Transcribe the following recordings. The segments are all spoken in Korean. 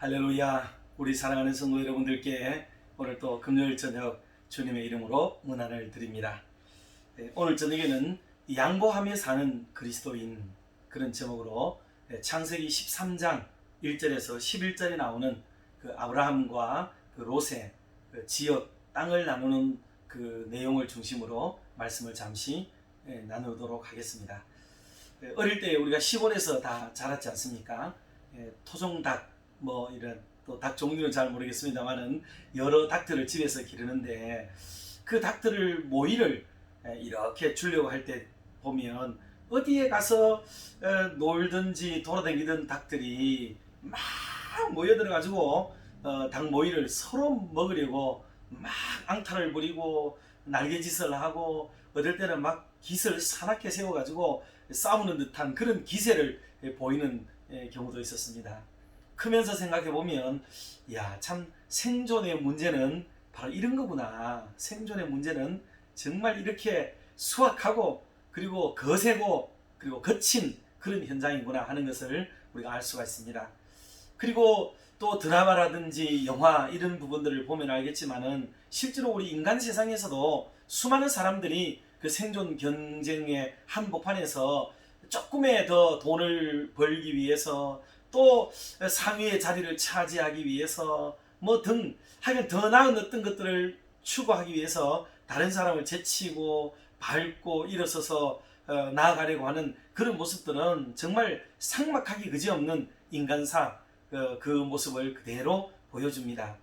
할렐루야 우리 사랑하는 성도 여러분들께 오늘 또 금요일 저녁 주님의 이름으로 문안을 드립니다. 네, 오늘 저녁에는 양보하며 사는 그리스도인 그런 제목으로 네, 창세기 13장 1절에서 11절에 나오는 그 아브라함과 그 롯의 그 지역 땅을 나누는 그 내용을 중심으로 말씀을 잠시 예, 나누도록 하겠습니다. 예, 어릴 때 우리가 시골에서 다 자랐지 않습니까? 예, 토종닭 뭐 이런 또 닭 종류는 잘 모르겠습니다만은 여러 닭들을 집에서 기르는데 그 닭들을 모이를 예, 이렇게 주려고 할 때 보면 어디에 가서 어, 놀든지 돌아다니던 닭들이 막 모여들어 가지고 어, 닭 모이를 서로 먹으려고 막 앙탈을 부리고 날개짓을 하고 어떨 때는 막 깃을 사납게 세워가지고 싸우는 듯한 그런 기세를 예, 보이는 예, 경우도 있었습니다. 크면서 생각해 보면, 야, 참 생존의 문제는 바로 이런 거구나. 생존의 문제는 정말 이렇게 수확하고 그리고 거세고 그리고 거친 그런 현장이구나 하는 것을 우리가 알 수가 있습니다. 그리고 또 드라마라든지 영화 이런 부분들을 보면 알겠지만은 실제로 우리 인간 세상에서도 수많은 사람들이 그 생존 경쟁의 한복판에서 조금의 더 돈을 벌기 위해서 또 상위의 자리를 차지하기 위해서 뭐 등 하여간 더 나은 어떤 것들을 추구하기 위해서 다른 사람을 제치고 밟고 일어서서 어, 나아가려고 하는 그런 모습들은 정말 상막하기 그지없는 인간사 그, 그 모습을 그대로 보여줍니다.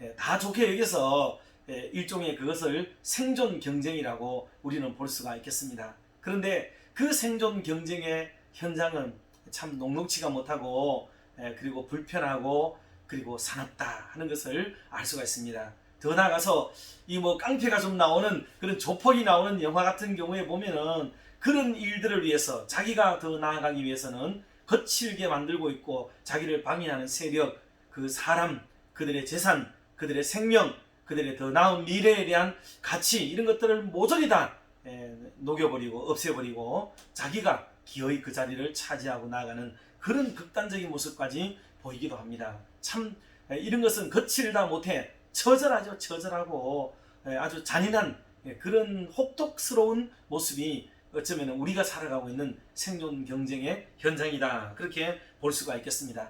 예, 다 좋게 여기서 예, 일종의 그것을 생존 경쟁이라고 우리는 볼 수가 있겠습니다. 그런데 그 생존 경쟁의 현장은 참 녹록치가 못하고 예, 그리고 불편하고 그리고 사납다 하는 것을 알 수가 있습니다. 더 나아가서 이 뭐 깡패가 좀 나오는 그런 조폭이 나오는 영화 같은 경우에 보면은 그런 일들을 위해서 자기가 더 나아가기 위해서는 거칠게 만들고 있고 자기를 방해하는 세력, 그 사람, 그들의 재산, 그들의 생명, 그들의 더 나은 미래에 대한 가치 이런 것들을 모조리 다 에, 녹여버리고 없애버리고 자기가 기어이 그 자리를 차지하고 나가는 그런 극단적인 모습까지 보이기도 합니다. 참 에, 이런 것은 거칠다 못해 처절하죠. 처절하고 에, 아주 잔인한 에, 그런 혹독스러운 모습이 어쩌면 우리가 살아가고 있는 생존 경쟁의 현장이다. 그렇게 볼 수가 있겠습니다.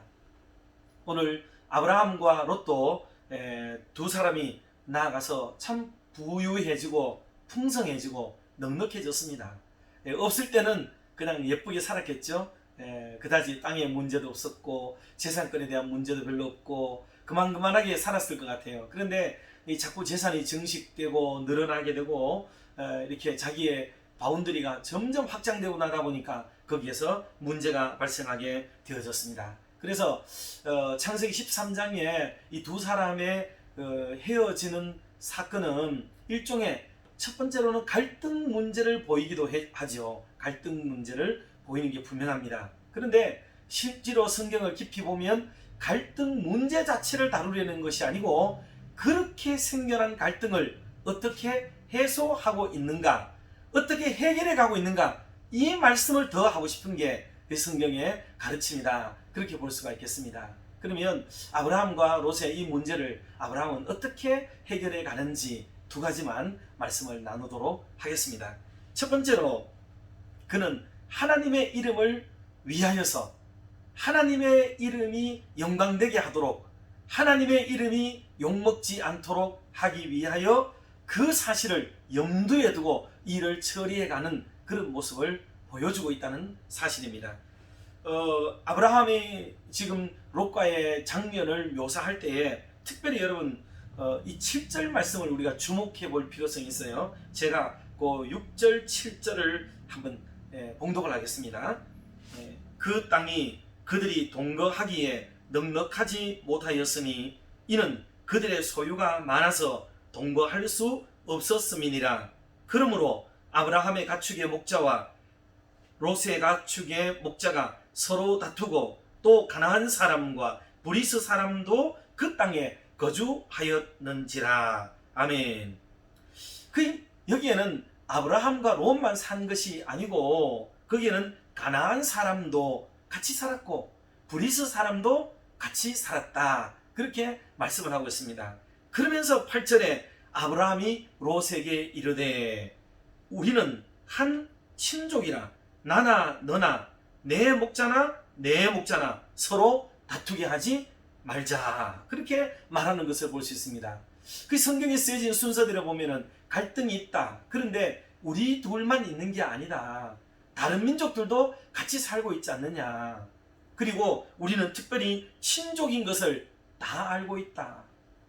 오늘 아브라함과 롯도 에, 두 사람이 나아가서 참 부유해지고 풍성해지고 넉넉해졌습니다. 에, 없을 때는 그냥 예쁘게 살았겠죠. 에, 그다지 땅에 문제도 없었고 재산권에 대한 문제도 별로 없고 그만 그만하게 살았을 것 같아요. 그런데 이 자꾸 재산이 증식되고 늘어나게 되고 에, 이렇게 자기의 바운드리가 점점 확장되고 나다 보니까 거기에서 문제가 발생하게 되어졌습니다. 그래서 어, 창세기 13장에 이 두 사람의 어, 헤어지는 사건은 일종의 첫 번째로는 갈등 문제를 보이기도 해- 하죠. 갈등 문제를 보이는 게 분명합니다. 그런데 실제로 성경을 깊이 보면 갈등 문제 자체를 다루려는 것이 아니고 그렇게 생겨난 갈등을 어떻게 해소하고 있는가, 어떻게 해결해 가고 있는가 이 말씀을 더 하고 싶은 게이 성경의 가르침이다. 그렇게 볼 수가 있겠습니다. 그러면 아브라함과 롯의 이 문제를 아브라함은 어떻게 해결해 가는지 두 가지만 말씀을 나누도록 하겠습니다. 첫 번째로 그는 하나님의 이름을 위하여서 하나님의 이름이 영광되게 하도록 하나님의 이름이 욕먹지 않도록 하기 위하여 그 사실을 염두에 두고 일을 처리해 가는 그런 모습을 보여주고 있다는 사실입니다. 어, 아브라함이 지금 롯과의 장면을 묘사할 때에 특별히 여러분 어, 이 7절 말씀을 우리가 주목해 볼 필요성이 있어요. 제가 그 6절, 7절을 한번 예, 봉독을 하겠습니다. 예, 그 땅이 그들이 동거하기에 넉넉하지 못하였으니 이는 그들의 소유가 많아서 동거할 수 없었음이니라. 그러므로 아브라함의 가축의 목자와 롯의 가축의 목자가 서로 다투고 또 가나안 사람과 브리스 사람도 그 땅에 거주하였는지라. 아멘. 그 여기에는 아브라함과 롯만 산 것이 아니고 거기에는 가나안 사람도 같이 살았고 브리스 사람도 같이 살았다. 그렇게 말씀을 하고 있습니다. 그러면서 8절에 아브라함이 롯에게 이르되 우리는 한 친족이라 나나 너나 내 목자나 내 목자나 서로 다투게 하지 말자. 그렇게 말하는 것을 볼 수 있습니다. 그 성경에 쓰여진 순서대로 보면은 갈등이 있다. 그런데 우리 둘만 있는 게 아니다. 다른 민족들도 같이 살고 있지 않느냐. 그리고 우리는 특별히 친족인 것을 다 알고 있다.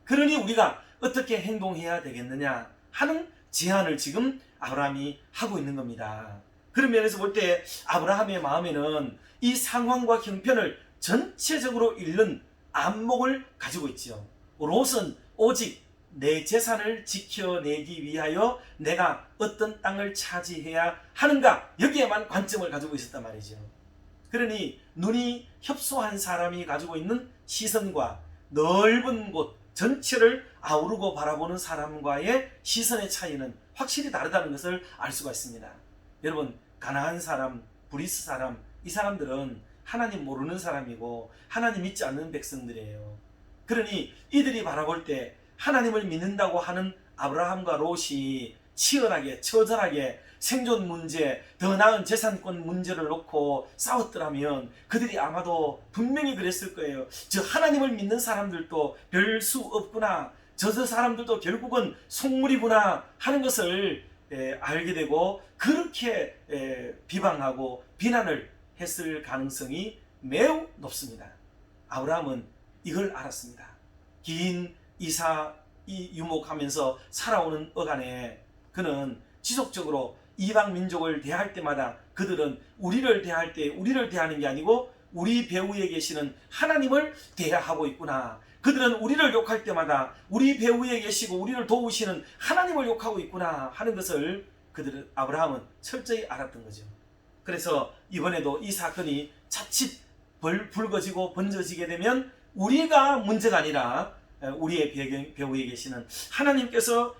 그러니 우리가 어떻게 행동해야 되겠느냐 하는 제안을 지금 아브라함이 하고 있는 겁니다. 그런 면에서 볼 때 아브라함의 마음에는 이 상황과 형편을 전체적으로 읽는 안목을 가지고 있지요. 롯은 오직 내 재산을 지켜내기 위하여 내가 어떤 땅을 차지해야 하는가 여기에만 관점을 가지고 있었단 말이죠. 그러니 눈이 협소한 사람이 가지고 있는 시선과 넓은 곳 전체를 아우르고 바라보는 사람과의 시선의 차이는 확실히 다르다는 것을 알 수가 있습니다. 여러분 가나안 사람, 브리스 사람 이 사람들은 하나님 모르는 사람이고 하나님 믿지 않는 백성들이에요. 그러니 이들이 바라볼 때 하나님을 믿는다고 하는 아브라함과 롯이 치열하게 처절하게 생존 문제, 더 나은 재산권 문제를 놓고 싸웠더라면 그들이 아마도 분명히 그랬을 거예요. 저 하나님을 믿는 사람들도 별 수 없구나. 저 저 사람들도 결국은 속물이구나 하는 것을 에, 알게 되고 그렇게 에, 비방하고 비난을 했을 가능성이 매우 높습니다. 아브라함은 이걸 알았습니다. 긴 이사 이 유목하면서 살아오는 어간에 그는 지속적으로 이방 민족을 대할 때마다 그들은 우리를 대할 때 우리를 대하는 게 아니고 우리 배후에 계시는 하나님을 대하고 있구나. 그들은 우리를 욕할 때마다 우리 배후에 계시고 우리를 도우시는 하나님을 욕하고 있구나 하는 것을 그들은 아브라함은 철저히 알았던 거죠. 그래서 이번에도 이 사건이 자칫 벌 불거지고 번져지게 되면 우리가 문제가 아니라 우리의 배후에 계시는 하나님께서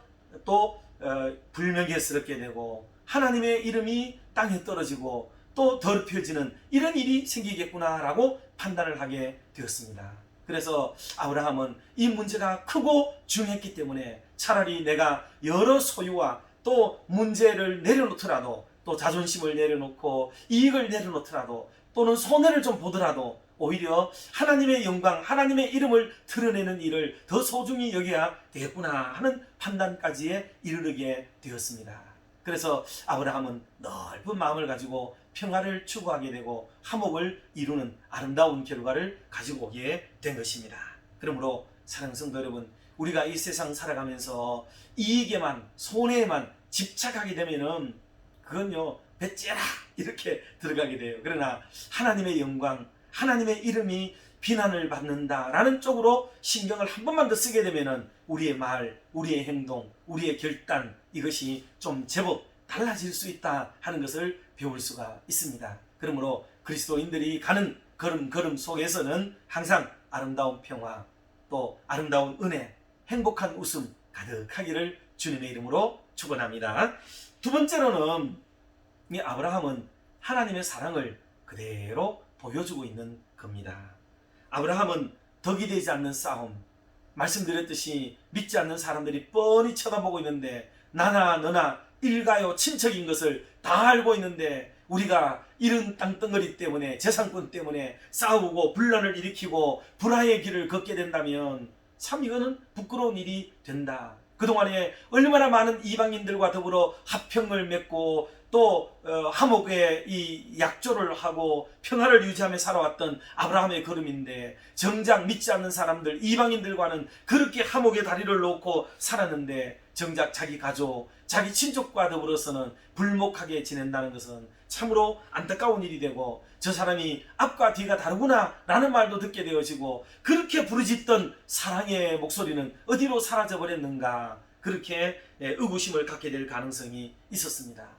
또 어, 불명예스럽게 되고 하나님의 이름이 땅에 떨어지고 또 더럽혀지는 이런 일이 생기겠구나라고 판단을 하게 되었습니다. 그래서 아브라함은 이 문제가 크고 중요했기 때문에 차라리 내가 여러 소유와 또 문제를 내려놓더라도 또 자존심을 내려놓고 이익을 내려놓더라도 또는 손해를 좀 보더라도 오히려 하나님의 영광, 하나님의 이름을 드러내는 일을 더 소중히 여겨야 되겠구나 하는 판단까지에 이르게 되었습니다. 그래서 아브라함은 넓은 마음을 가지고 평화를 추구하게 되고 화목을 이루는 아름다운 결과를 가지고 오게 된 것입니다. 그러므로 사랑하는 성도 여러분, 우리가 이 세상 살아가면서 이익에만 손해에만 집착하게 되면은 그건요 배째라 이렇게 들어가게 돼요. 그러나 하나님의 영광, 하나님의 이름이 비난을 받는다라는 쪽으로 신경을 한 번만 더 쓰게 되면은 우리의 말, 우리의 행동, 우리의 결단 이것이 좀 제법 달라질 수 있다 하는 것을 배울 수가 있습니다. 그러므로 그리스도인들이 가는 걸음 걸음 속에서는 항상 아름다운 평화, 또 아름다운 은혜, 행복한 웃음 가득하기를 주님의 이름으로 축원합니다. 두 번째로는 이 아브라함은 하나님의 사랑을 그대로 보여주고 있는 겁니다. 아브라함은 덕이 되지 않는 싸움, 말씀드렸듯이 믿지 않는 사람들이 뻔히 쳐다보고 있는데 나나 너나 일가요 친척인 것을 다 알고 있는데 우리가 이런 땅덩어리 때문에 재산권 때문에 싸우고 분란을 일으키고 불화의 길을 걷게 된다면 참 이거는 부끄러운 일이 된다. 그동안에 얼마나 많은 이방인들과 더불어 합평을 맺고 또 어, 화목의 이 약조를 하고 평화를 유지하며 살아왔던 아브라함의 걸음인데 정작 믿지 않는 사람들 이방인들과는 그렇게 화목의 다리를 놓고 살았는데 정작 자기 가족 자기 친족과 더불어서는 불목하게 지낸다는 것은 참으로 안타까운 일이 되고 저 사람이 앞과 뒤가 다르구나 라는 말도 듣게 되어지고 그렇게 부르짖던 사랑의 목소리는 어디로 사라져 버렸는가 그렇게 예, 의구심을 갖게 될 가능성이 있었습니다.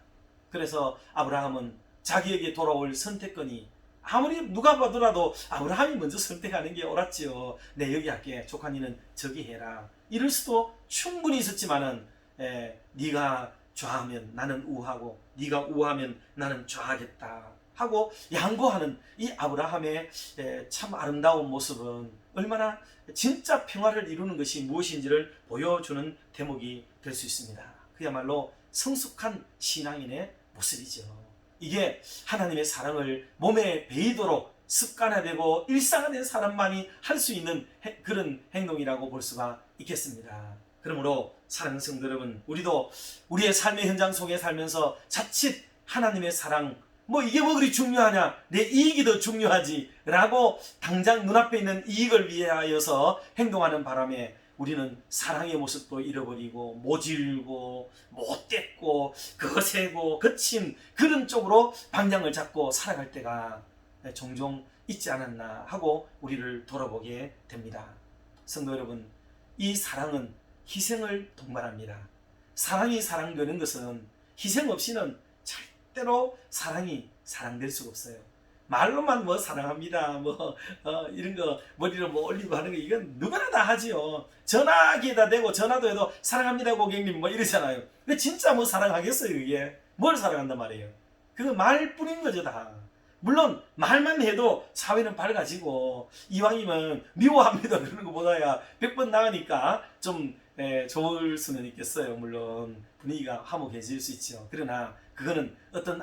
그래서 아브라함은 자기에게 돌아올 선택권이 아무리 누가 봐더라도 아브라함이 먼저 선택하는 게 옳았지요. 내 여기 할게. 조카니는 저기 해라. 이럴 수도 충분히 있었지만은 에, 네가 좌하면 나는 우하고 네가 우하면 나는 좌하겠다 하고 양보하는 이 아브라함의 에, 참 아름다운 모습은 얼마나 진짜 평화를 이루는 것이 무엇인지를 보여주는 대목이 될 수 있습니다. 그야말로 성숙한 신앙인의 모습이죠. 이게 하나님의 사랑을 몸에 배이도록 습관화되고 일상화된 사람만이 할 수 있는 해- 그런 행동이라고 볼 수가 있겠습니다. 그러므로 사랑하는 성도 여러분, 우리도 우리의 삶의 현장 속에 살면서 자칫 하나님의 사랑, 뭐 이게 뭐 그리 중요하냐, 내 이익이 더 중요하지 라고 당장 눈앞에 있는 이익을 위하여서 행동하는 바람에 우리는 사랑의 모습도 잃어버리고 모질고 못됐고 거세고 거친 그런 쪽으로 방향을 잡고 살아갈 때가 종종 있지 않았나 하고 우리를 돌아보게 됩니다. 성도 여러분, 이 사랑은 희생을 동반합니다. 사랑이 사랑되는 것은 희생 없이는 절대로 사랑이 사랑될 수가 없어요. 말로만 뭐 사랑합니다, 뭐 어, 이런 거 머리로 뭐 올리고 하는 거 이건 누구나 다 하지요. 전화기에다 대고 전화도 해도 사랑합니다 고객님 뭐 이러잖아요. 근데 진짜 뭐 사랑하겠어요 이게? 뭘 사랑한단 말이에요? 그거 말뿐인 거죠 다. 물론 말만 해도 사회는 밝아지고 이왕이면 미워합니다 그러는 것보다야 100번 나으니까 좀 에, 좋을 수는 있겠어요. 물론 분위기가 화목해질 수 있죠. 그러나 그거는 어떤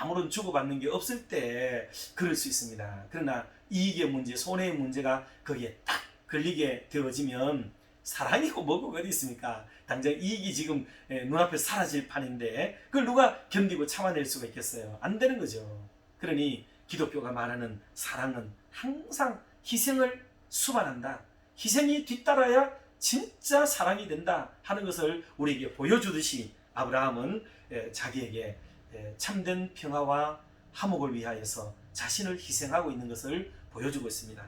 아무런 주고받는 게 없을 때 그럴 수 있습니다. 그러나 이익의 문제, 손해의 문제가 거기에 딱 걸리게 되어지면 사랑이고 뭐고 어디 있습니까? 당장 이익이 지금 에, 눈앞에 사라질 판인데 그걸 누가 견디고 참아낼 수가 있겠어요? 안 되는 거죠. 그러니 기독교가 말하는 사랑은 항상 희생을 수반한다. 희생이 뒤따라야 진짜 사랑이 된다 하는 것을 우리에게 보여주듯이 아브라함은 에, 자기에게 에, 참된 평화와 화목을 위하여서 자신을 희생하고 있는 것을 보여주고 있습니다.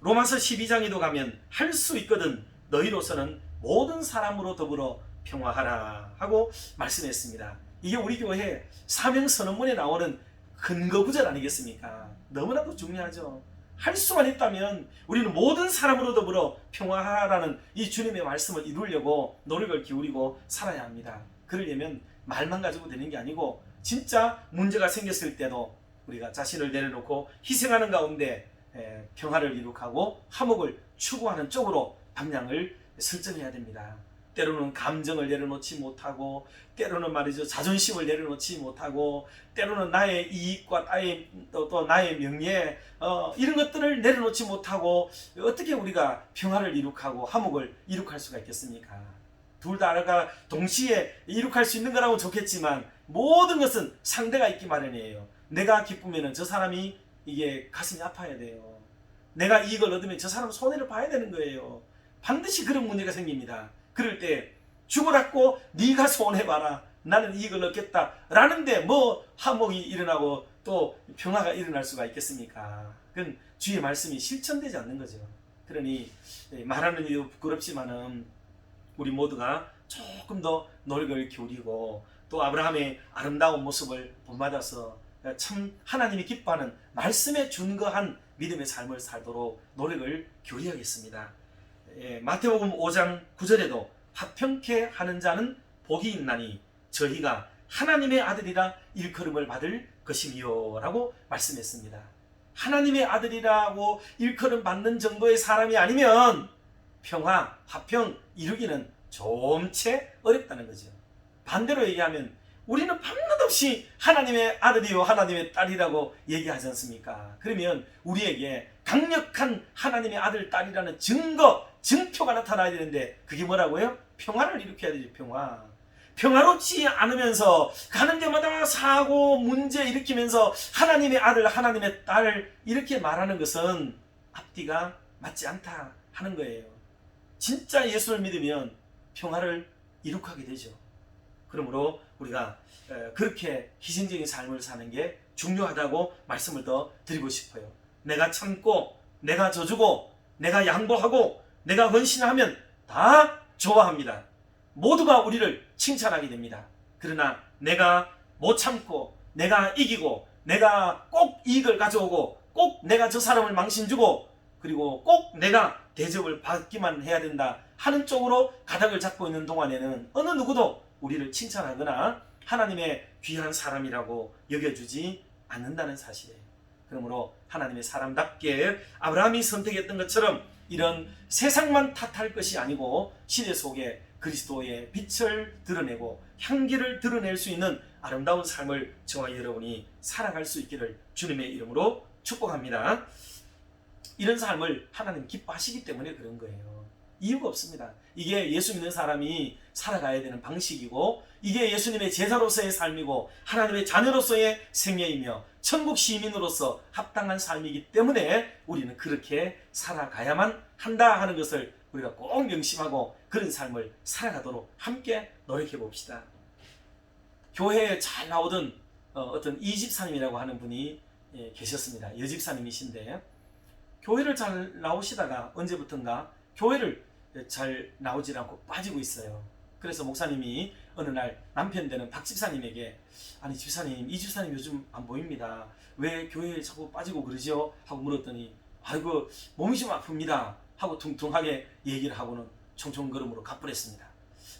로마서 12장에도 가면 할 수 있거든 너희로서는 모든 사람으로 더불어 평화하라 하고 말씀했습니다. 이게 우리 교회 사명 선언문에 나오는 근거 구절 아니겠습니까? 너무나도 중요하죠. 할 수만 있다면 우리는 모든 사람으로 더불어 평화하라는 이 주님의 말씀을 이루려고 노력을 기울이고 살아야 합니다. 그러려면 말만 가지고 되는 게 아니고 진짜 문제가 생겼을 때도 우리가 자신을 내려놓고 희생하는 가운데 에, 평화를 이룩하고 화목을 추구하는 쪽으로 방향을 설정해야 됩니다. 때로는 감정을 내려놓지 못하고 때로는 말이죠 자존심을 내려놓지 못하고 때로는 나의 이익과 나의 또, 또 나의 명예 어, 이런 것들을 내려놓지 못하고 어떻게 우리가 평화를 이룩하고 화목을 이룩할 수가 있겠습니까? 둘 다가 동시에 이룩할 수 있는 거라고 좋겠지만 모든 것은 상대가 있기 마련이에요. 내가 기쁘면은 저 사람이 이게 가슴이 아파야 돼요. 내가 이익을 얻으면 저 사람 손해를 봐야 되는 거예요. 반드시 그런 문제가 생깁니다. 그럴 때 죽어라고 네가 손해봐라. 나는 이익을 얻겠다. 라는데 뭐 화목이 일어나고 또 평화가 일어날 수가 있겠습니까? 그건 주의 말씀이 실천되지 않는 거죠. 그러니 말하는 이유 부끄럽지만은 우리 모두가 조금 더 노력을 기울이고 또 아브라함의 아름다운 모습을 본받아서 참 하나님이 기뻐하는 말씀에 준거한 믿음의 삶을 살도록 노력을 기울여야겠습니다. 예, 마태복음 5장 9절에도 화평케 하는 자는 복이 있나니 저희가 하나님의 아들이라 일컬음을 받을 것이미요라고 말씀했습니다. 하나님의 아들이라고 일컬음 받는 정도의 사람이 아니면 평화, 화평 이루기는 좀 채 어렵다는 거죠. 반대로 얘기하면 우리는 밤낮 없이 하나님의 아들이요 하나님의 딸이라고 얘기하지 않습니까? 그러면 우리에게 강력한 하나님의 아들 딸이라는 증거, 증표가 나타나야 되는데 그게 뭐라고요? 평화를 일으켜야 되죠. 평화. 평화롭지 않으면서 가는 데마다 사고 문제 일으키면서 하나님의 아들, 하나님의 딸 이렇게 말하는 것은 앞뒤가 맞지 않다 하는 거예요. 진짜 예수를 믿으면 평화를 이룩하게 되죠. 그러므로 우리가 에, 그렇게 희생적인 삶을 사는 게 중요하다고 말씀을 더 드리고 싶어요. 내가 참고, 내가 져주고, 내가 양보하고, 내가 헌신하면 다 좋아합니다. 모두가 우리를 칭찬하게 됩니다. 그러나 내가 못 참고, 내가 이기고, 내가 꼭 이익을 가져오고, 꼭 내가 저 사람을 망신 주고, 그리고 꼭 내가 대접을 받기만 해야 된다 하는 쪽으로 가닥을 잡고 있는 동안에는 어느 누구도 우리를 칭찬하거나 하나님의 귀한 사람이라고 여겨주지 않는다는 사실이에요. 그러므로 하나님의 사람답게 아브라함이 선택했던 것처럼 이런 세상만 탓할 것이 아니고 시대 속에 그리스도의 빛을 드러내고 향기를 드러낼 수 있는 아름다운 삶을 저와 여러분이 살아갈 수 있기를 주님의 이름으로 축복합니다. 이런 삶을 하나님 기뻐하시기 때문에 그런 거예요. 이유가 없습니다. 이게 예수 믿는 사람이 살아가야 되는 방식이고 이게 예수님의 제자로서의 삶이고 하나님의 자녀로서의 생애이며 천국 시민으로서 합당한 삶이기 때문에 우리는 그렇게 살아가야만 한다 하는 것을 우리가 꼭 명심하고 그런 삶을 살아가도록 함께 노력해 봅시다. 교회에 잘 나오던 어, 떤 이집사님이라고 하는 분이 예, 계셨습니다. 여집사님이신데 교회를 잘 나오시다가 언제부턴가 교회를 잘 나오질 않고 빠지고 있어요. 그래서 목사님이 어느 날 남편 되는 박 집사님에게 아니 집사님 이 집사님 요즘 안 보입니다. 왜 교회에 자꾸 빠지고 그러죠? 하고 물었더니 아이고 몸이 좀 아픕니다. 하고 퉁퉁하게 얘기를 하고는 총총걸음으로 가버렸습니다.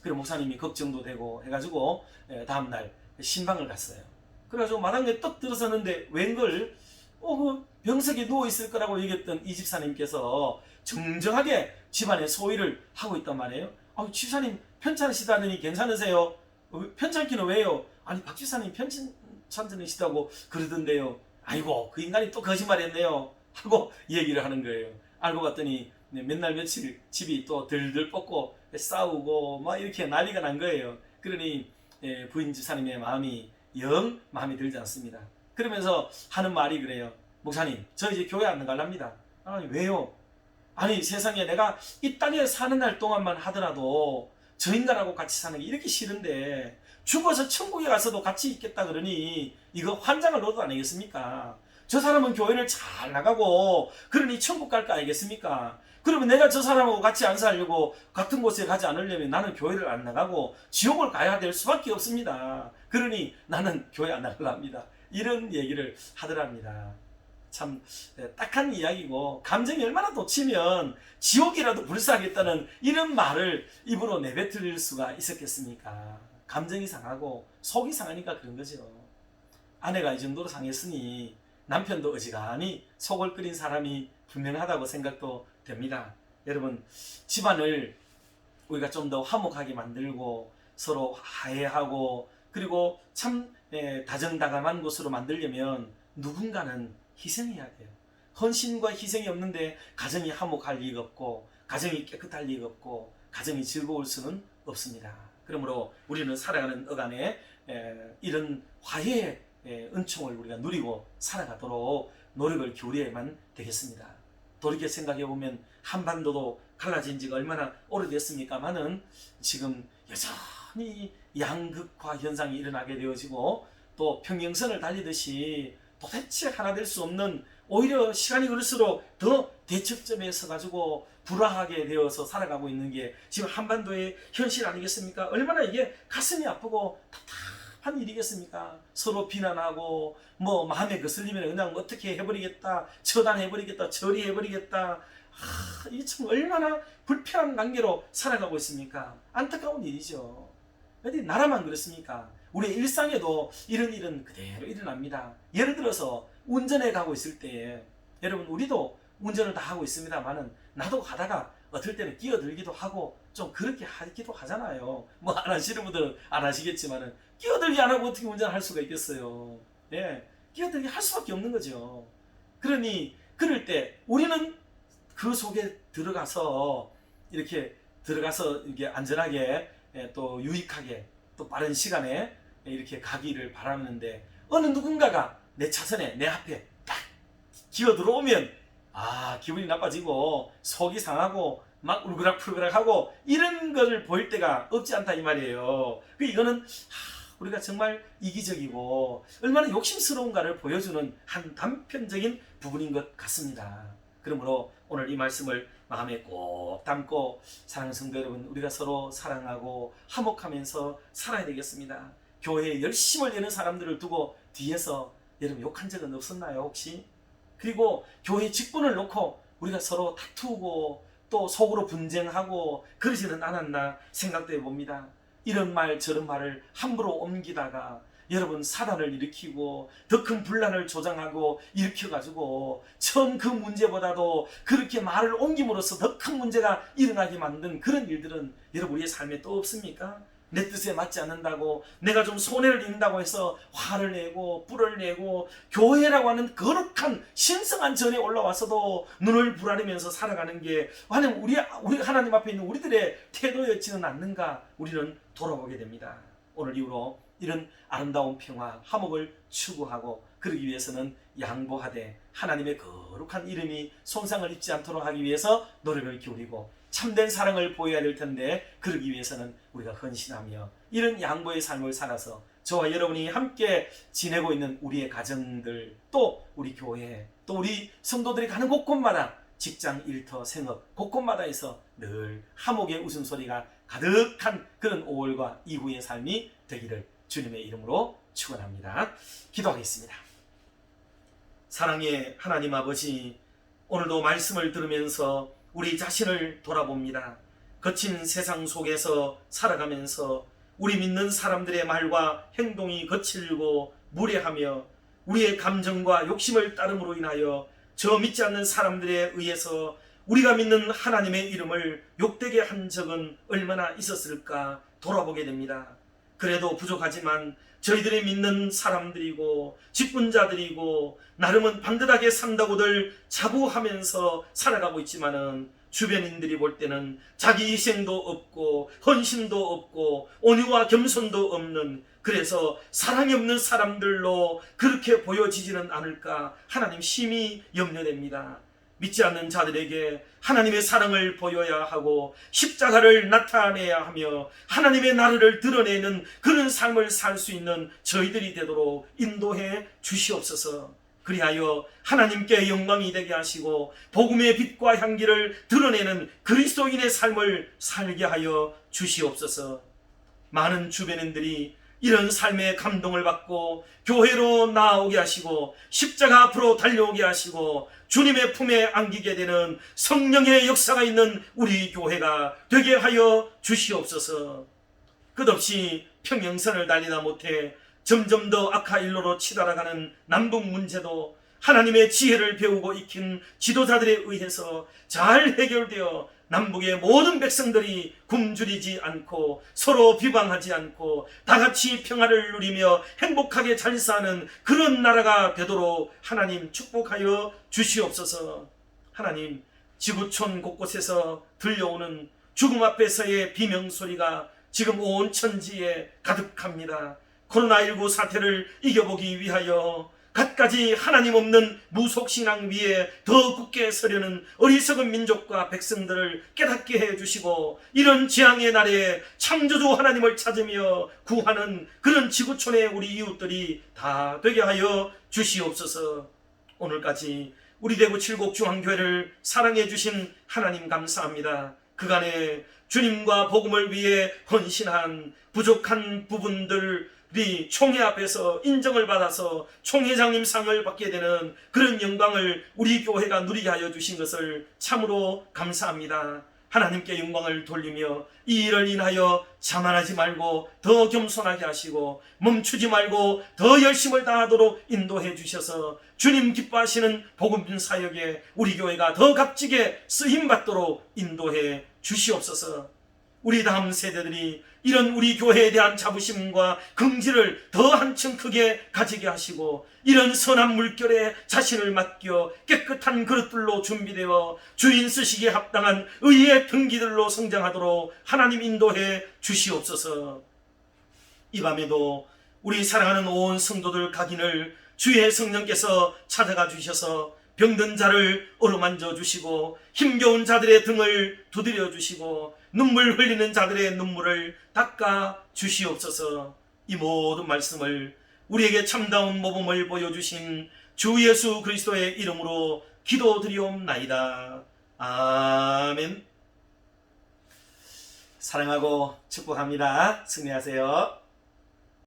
그리고 목사님이 걱정도 되고 해가지고 예, 다음날 신방을 갔어요. 그래가지고 마당에 떡 들어섰는데 웬걸 어, 그 병석에 누워 있을 거라고 얘기했던 이 집사님께서 정정하게 집안의 소일을 하고 있단 말이에요. 아, 집사님 편찮으시다더니 괜찮으세요? 어, 편찮기는 왜요? 아니 박 집사님 편찮으시다고 그러던데요. 아이고 그 인간이 또 거짓말했네요. 하고 얘기를 하는 거예요. 알고 봤더니 네, 맨날 며칠 집이 또 들들 뻗고 싸우고 막 이렇게 난리가 난 거예요. 그러니 예, 부인 집사님의 마음이 영 마음에 들지 않습니다. 그러면서 하는 말이 그래요. 목사님, 저 이제 교회 안 나갈랍니다. 아니, 왜요? 아니, 세상에 내가 이 땅에 사는 날 동안만 하더라도 저 인간하고 같이 사는 게 이렇게 싫은데 죽어서 천국에 가서도 같이 있겠다 그러니 이거 환장을 놓도 아니겠습니까? 저 사람은 교회를 잘 나가고 그러니 천국 갈 거 아니겠습니까? 그러면 내가 저 사람하고 같이 안 살려고 같은 곳에 가지 않으려면 나는 교회를 안 나가고 지옥을 가야 될 수밖에 없습니다. 그러니 나는 교회 안 나가려 합니다. 이런 얘기를 하더랍니다. 참 예, 딱한 이야기고 감정이 얼마나 돋치면 지옥이라도 불사하겠다는 이런 말을 입으로 내뱉을 수가 있었겠습니까? 감정이 상하고 속이 상하니까 그런 거죠. 아내가 이 정도로 상했으니 남편도 어지간히 속을 끓인 사람이 분명하다고 생각도 됩니다. 여러분 집안을 우리가 좀 더 화목하게 만들고 서로 화해하고 그리고 참 예, 다정다감한 곳으로 만들려면 누군가는 희생해야 돼요. 헌신과 희생이 없는데 가정이 화목할 리가 없고 가정이 깨끗할 리가 없고 가정이 즐거울 수는 없습니다. 그러므로 우리는 살아가는 어간에 에, 이런 화해의 에, 은총을 우리가 누리고 살아가도록 노력을 기울여야만 되겠습니다. 돌이켜 생각해 보면 한반도도 갈라진 지가 얼마나 오래됐습니까마는 지금 여전히 양극화 현상이 일어나게 되어지고 또 평행선을 달리듯이 도대체 하나 될 수 없는 오히려 시간이 흐를수록 더 대척점에 서가지고 불화하게 되어서 살아가고 있는 게 지금 한반도의 현실 아니겠습니까? 얼마나 이게 가슴이 아프고 답답한 일이겠습니까? 서로 비난하고 뭐 마음에 거슬리면 그냥 어떻게 해버리겠다, 처단해버리겠다, 처리해버리겠다. 아, 이게 참 얼마나 불편한 관계로 살아가고 있습니까? 안타까운 일이죠. 어디 나라만 그렇습니까? 우리 일상에도 이런 일은 그대로 일어납니다. 예를 들어서 운전해 가고 있을 때 여러분 우리도 운전을 다 하고 있습니다만은 나도 가다가 어떨 때는 끼어들기도 하고 좀 그렇게 하기도 하잖아요. 뭐 안 하시는 분들은 안 하시겠지만은 끼어들기 안 하고 어떻게 운전할 수가 있겠어요. 예, 끼어들기 할 수밖에 없는 거죠. 그러니 그럴 때 우리는 그 속에 들어가서 이렇게 들어가서 이게 안전하게 예, 또 유익하게 또 빠른 시간에 이렇게 가기를 바라는데 어느 누군가가 내 차선에 내 앞에 딱 기어 들어오면 아 기분이 나빠지고 속이 상하고 막 울그락불그락하고 이런 것을 보일 때가 없지 않다 이 말이에요. 그 이거는 하, 우리가 정말 이기적이고 얼마나 욕심스러운가를 보여주는 한 단편적인 부분인 것 같습니다. 그러므로 오늘 이 말씀을 마음에 꼭 담고 사랑하는 성도 여러분 우리가 서로 사랑하고 화목하면서 살아야 되겠습니다. 교회에 열심을 내는 사람들을 두고 뒤에서 여러분 욕한 적은 없었나요 혹시? 그리고 교회 직분을 놓고 우리가 서로 다투고 또 속으로 분쟁하고 그러지는 않았나 생각도 해봅니다. 이런 말 저런 말을 함부로 옮기다가 여러분 사단을 일으키고 더 큰 분란을 조장하고 일으켜가지고 처음 그 문제보다도 그렇게 말을 옮김으로써 더 큰 문제가 일어나게 만든 그런 일들은 여러분 우리의 삶에 또 없습니까? 내 뜻에 맞지 않는다고 내가 좀 손해를 입는다고 해서 화를 내고 뿔을 내고 교회라고 하는 거룩한 신성한 전에 올라와서도 눈을 부라리면서 살아가는 게 하나님 우리 우리 하나님 앞에 있는 우리들의 태도였지는 않는가 우리는 돌아보게 됩니다. 오늘 이후로 이런 아름다운 평화 화목을 추구하고 그러기 위해서는 양보하되 하나님의 거룩한 이름이 손상을 입지 않도록 하기 위해서 노력을 기울이고 참된 사랑을 보여야 될 텐데 그러기 위해서는 우리가 헌신하며 이런 양보의 삶을 살아서 저와 여러분이 함께 지내고 있는 우리의 가정들 또 우리 교회 또 우리 성도들이 가는 곳곳마다 직장 일터 생업 곳곳마다에서 늘 화목의 웃음소리가 가득한 그런 5월과 이후의 삶이 되기를 주님의 이름으로 축원합니다. 기도하겠습니다. 사랑의 하나님 아버지 오늘도 말씀을 들으면서 우리 자신을 돌아봅니다. 거친 세상 속에서 살아가면서 우리 믿는 사람들의 말과 행동이 거칠고 무례하며 우리의 감정과 욕심을 따름으로 인하여 저 믿지 않는 사람들에 의해서 우리가 믿는 하나님의 이름을 욕되게 한 적은 얼마나 있었을까 돌아보게 됩니다. 그래도 부족하지만 저희들이 믿는 사람들이고 직분자들이고 나름은 반듯하게 산다고들 자부하면서 살아가고 있지만은 주변인들이 볼 때는 자기 희생도 없고 헌신도 없고 온유와 겸손도 없는 그래서 사랑이 없는 사람들로 그렇게 보여지지는 않을까 하나님 심히 염려됩니다. 믿지 않는 자들에게 하나님의 사랑을 보여야 하고 십자가를 나타내야 하며 하나님의 나라를 드러내는 그런 삶을 살 수 있는 저희들이 되도록 인도해 주시옵소서. 그리하여 하나님께 영광이 되게 하시고 복음의 빛과 향기를 드러내는 그리스도인의 삶을 살게 하여 주시옵소서. 많은 주변인들이 이런 삶의 감동을 받고 교회로 나오게 하시고 십자가 앞으로 달려오게 하시고 주님의 품에 안기게 되는 성령의 역사가 있는 우리 교회가 되게 하여 주시옵소서. 끝없이 평영선을 달리다 못해 점점 더 악화 일로로 치달아가는 남북 문제도 하나님의 지혜를 배우고 익힌 지도자들에 의해서 잘 해결되어 남북의 모든 백성들이 굶주리지 않고 서로 비방하지 않고 다 같이 평화를 누리며 행복하게 잘 사는 그런 나라가 되도록 하나님 축복하여 주시옵소서. 하나님 지구촌 곳곳에서 들려오는 죽음 앞에서의 비명 소리가 지금 온 천지에 가득합니다. 코로나19 사태를 이겨보기 위하여 갖가지 하나님 없는 무속신앙 위에 더 굳게 서려는 어리석은 민족과 백성들을 깨닫게 해주시고 이런 재앙의 날에 창조주 하나님을 찾으며 구하는 그런 지구촌의 우리 이웃들이 다 되게 하여 주시옵소서 오늘까지 우리 대구 칠곡 중앙교회를 사랑해 주신 하나님 감사합니다. 그간에 주님과 복음을 위해 헌신한 부족한 부분들 이 총회 앞에서 인정을 받아서 총회장님 상을 받게 되는 그런 영광을 우리 교회가 누리게 하여 주신 것을 참으로 감사합니다. 하나님께 영광을 돌리며 이 일을 인하여 자만하지 말고 더 겸손하게 하시고 멈추지 말고 더 열심을 다하도록 인도해 주셔서 주님 기뻐하시는 복음 사역에 우리 교회가 더 값지게 쓰임 받도록 인도해 주시옵소서. 우리 다음 세대들이 이런 우리 교회에 대한 자부심과 긍지를 더 한층 크게 가지게 하시고 이런 선한 물결에 자신을 맡겨 깨끗한 그릇들로 준비되어 주인 쓰시기에 합당한 의의 등기들로 성장하도록 하나님 인도해 주시옵소서. 이 밤에도 우리 사랑하는 온 성도들 각인을 주의 성령께서 찾아가 주셔서 병든 자를 어루만져 주시고 힘겨운 자들의 등을 두드려 주시고 눈물 흘리는 자들의 눈물을 닦아 주시옵소서. 이 모든 말씀을 우리에게 참다운 모범을 보여주신 주 예수 그리스도의 이름으로 기도드리옵나이다. 아멘. 사랑하고 축복합니다. 승리하세요.